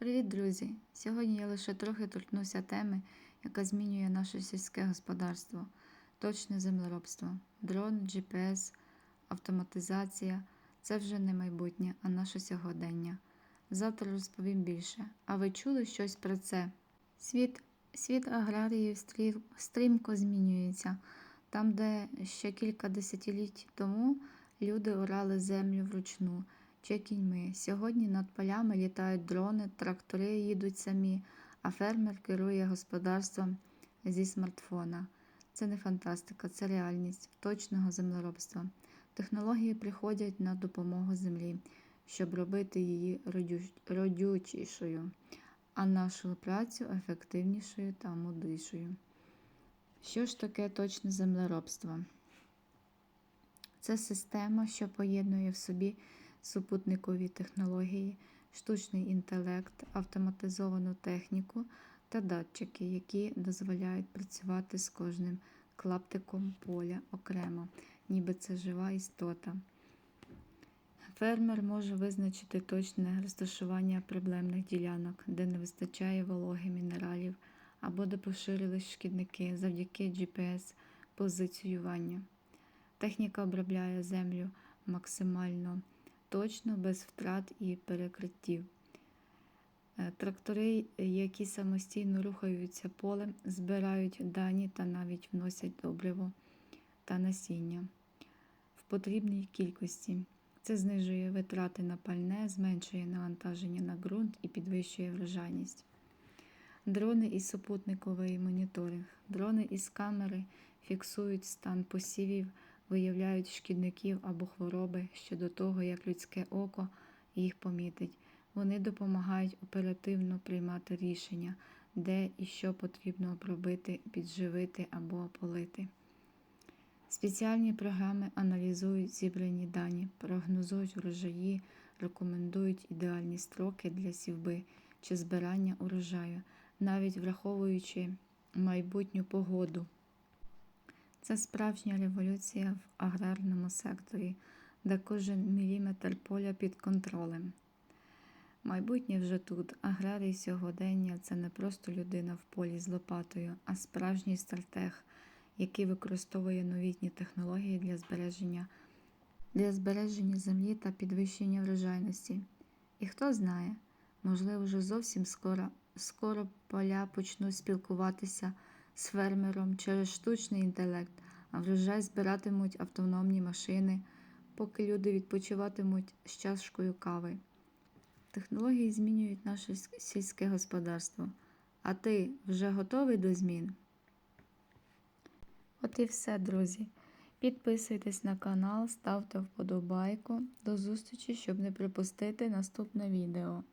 Привіт, друзі! Сьогодні я лише трохи торкнуся теми, яка змінює наше сільське господарство, точне землеробство, дрон, GPS, автоматизація це вже не майбутнє, а наше сьогодення. Завтра розповім більше. А ви чули щось про це? Світ, світ аграріїв стрімко змінюється. Там, де ще кілька десятиліть тому люди орали землю вручну чи кіньми. Сьогодні над полями літають дрони, трактори їдуть самі, а фермер керує господарством зі смартфона. Це не фантастика, це реальність точного землеробства. Технології приходять на допомогу землі, щоб робити її родючішою, а нашу працю ефективнішою та мудрішою. Що ж таке точне землеробство? Це система, що поєднує в собі супутникові технології, штучний інтелект, автоматизовану техніку та датчики, які дозволяють працювати з кожним клаптиком поля окремо, ніби це жива істота. Фермер може визначити точне розташування проблемних ділянок, де не вистачає вологи мінералів або де поширились шкідники завдяки GPS позиціюванню. Техніка обробляє землю максимально точно, без втрат і перекриттів. Е, Трактори, які самостійно рухаються полем, збирають дані та навіть вносять добриво та насіння в потрібній кількості. Це знижує витрати на пальне, зменшує навантаження на ґрунт і підвищує врожайність. Дрони і супутниковий моніторинг. Дрони із камери фіксують стан посівів, виявляють шкідників або хвороби ще до того, як людське око їх помітить. Вони допомагають оперативно приймати рішення, де і що потрібно обробити, підживити або полити. Спеціальні програми аналізують зібрані дані, прогнозують врожаї, рекомендують ідеальні строки для сівби чи збирання урожаю, навіть враховуючи майбутню погоду. Це справжня революція в аграрному секторі, де кожен міліметр поля під контролем. Майбутнє вже тут. Аграрій сьогодення це не просто людина в полі з лопатою, а справжній стратег, який використовує новітні технології для збереження, для збереження землі та підвищення врожайності. І хто знає, можливо, вже зовсім скоро, скоро поля почнуть спілкуватися з фермером через штучний інтелект, а врожай збиратимуть автономні машини, поки люди відпочиватимуть з чашкою кави. Технології змінюють наше сільське господарство. А ти вже готовий до змін? От і все, друзі. Підписуйтесь на канал, ставте вподобайку. До зустрічі, щоб не пропустити наступне відео.